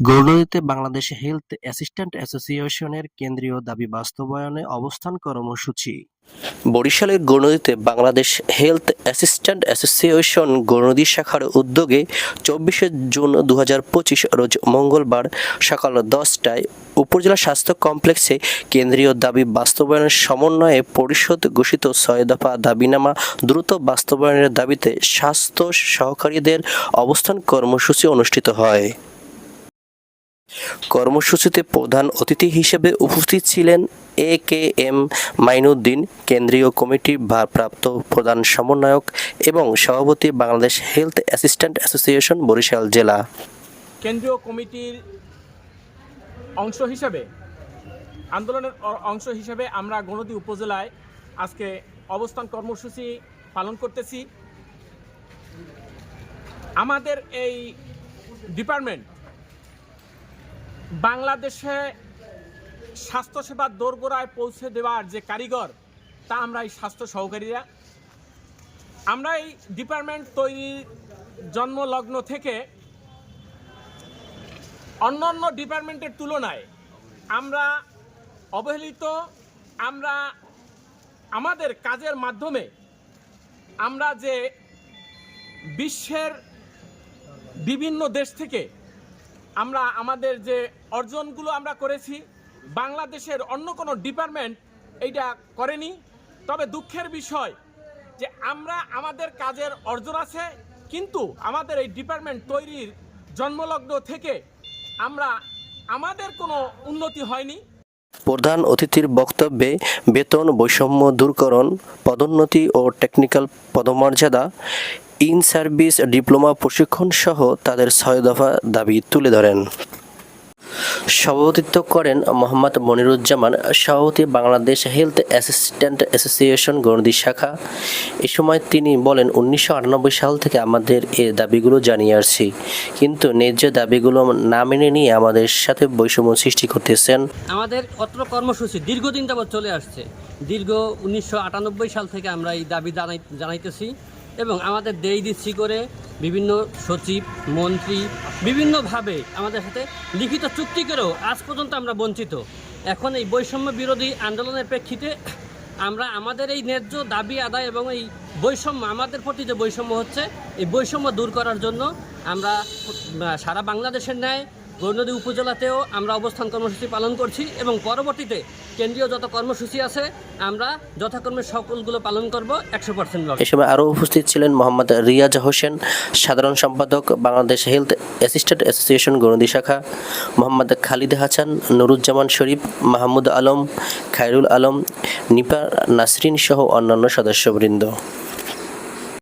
গৌরনদীতে Bangladesh health assistant অ্যাসোসিয়েশনের কেন্দ্রীয় দাবি বাস্তবায়নে অবস্থান কর্মসূচি। বরিশালের গৌরনদীতে Bangladesh health assistant association Gournadi শাখার উদ্যোগে চব্বিশে জুন দু পঁচিশ রোজ মঙ্গলবার সকাল দশটায় উপজেলা স্বাস্থ্য কমপ্লেক্সে কেন্দ্রীয় দাবি বাস্তবায়নের সমন্বয়ে পরিষদ ঘোষিত ছয় দফা দাবিনামা দ্রুত বাস্তবায়নের দাবিতে স্বাস্থ্য সহকারীদের অবস্থান কর্মসূচি অনুষ্ঠিত হয়। কর্মসূচিতে প্রধান অতিথি হিসেবে উপস্থিত ছিলেন এ কে এম মাইনুদ্দিন, কেন্দ্রীয় কমিটির ভারপ্রাপ্ত প্রধান সমন্বয়ক এবং সভাপতি Bangladesh health assistant association, Barishal জেলা। কেন্দ্রীয় কমিটির অংশ হিসেবে, আন্দোলনের অংশ হিসেবে আমরা গণদী উপজেলায় আজকে অবস্থান কর্মসূচি পালন করতেছি। আমাদের এই ডিপার্টমেন্ট বাংলাদেশে স্বাস্থ্যসেবার দোরগোড়ায় পৌঁছে দেওয়ার যে কারিগর, তা আমরা এই স্বাস্থ্য সহকারীরা। আমরা এই ডিপার্টমেন্ট তৈরির জন্মলগ্ন থেকে অন্য অন্য ডিপার্টমেন্টের তুলনায় আমরা অবহেলিত, আমরা আমাদের কাজের মাধ্যমে আমরা যে বিশ্বের বিভিন্ন দেশ থেকে আমরা আমাদের যে অর্জনগুলো আমরা করেছি, বাংলাদেশের অন্য কোনো ডিপার্টমেন্ট এইটা করেনি। তবে দুঃখের বিষয় যে আমরা আমাদের কাজের অর্জন আছে, কিন্তু আমাদের এই ডিপার্টমেন্ট তৈরির জন্মলগ্ন থেকে আমরা আমাদের কোনো উন্নতি হয়নি। প্রধান অতিথির বক্তব্যে বেতন, বৈষম্য দূরকরণ, পদোন্নতি ও টেকনিক্যাল পদমর্যাদা ইন সার্ভিস ডিপ্লোমা প্রশিক্ষণ সহ তাদের ছয় দফা দাবি তুলে ধরেন। সভাপতিত্ব করেন মোহাম্মদ মনিরুজ্জামান, সভাপতি Bangladesh health assistant association Gournadi শাখা। এ সময় তিনি বলেন, উনিশশো আটানব্বই সাল থেকে আমাদের এ দাবিগুলো জানিয়ে আসছি। কিন্তু ন্যায্য দাবিগুলো না মেনে নিয়ে আমাদের সাথে বৈষম্য সৃষ্টি করতেছেন। আমাদের অত্র কর্মসূচি দীর্ঘদিন যাবৎ চলে আসছে। দীর্ঘ উনিশশো আটানব্বই সাল থেকে আমরা এই দাবি জানাই, জানাইতেছি। এবং আমাদের দেই দিচ্ছি করে বিভিন্ন সচিব, মন্ত্রী বিভিন্নভাবে আমাদের সাথে লিখিত চুক্তি করেও আজ পর্যন্ত আমরা বঞ্চিত। এখন এই বৈষম্য বিরোধী আন্দোলনের প্রেক্ষিতে আমরা আমাদের এই ন্যায্য দাবি আদায় এবং এই বৈষম্য, আমাদের প্রতি যে বৈষম্য হচ্ছে, এই বৈষম্য দূর করার জন্য আমরা সারা বাংলাদেশের ন্যায় গৌরনদী উপজেলাতেও আমরা অবস্থান কর্মসূচি পালন করছি এবং পরবর্তীতে কেন্দ্রীয় যত কর্মসূচি আছে, আমরা যথাক্রমে সকলগুলো পালন করব একশো পার্সেন্ট এ সময় আরও উপস্থিত ছিলেন মোহাম্মদ রিয়াজ হোসেন, সাধারণ সম্পাদক Bangladesh health assistant association Gournadi শাখা, মোহাম্মদ খালিদ হাসান নুরুজ্জামান শরীফ, মাহমুদ আলম, খায়রুল আলম, নিপা নাসরিন সহ অন্যান্য সদস্যবৃন্দ।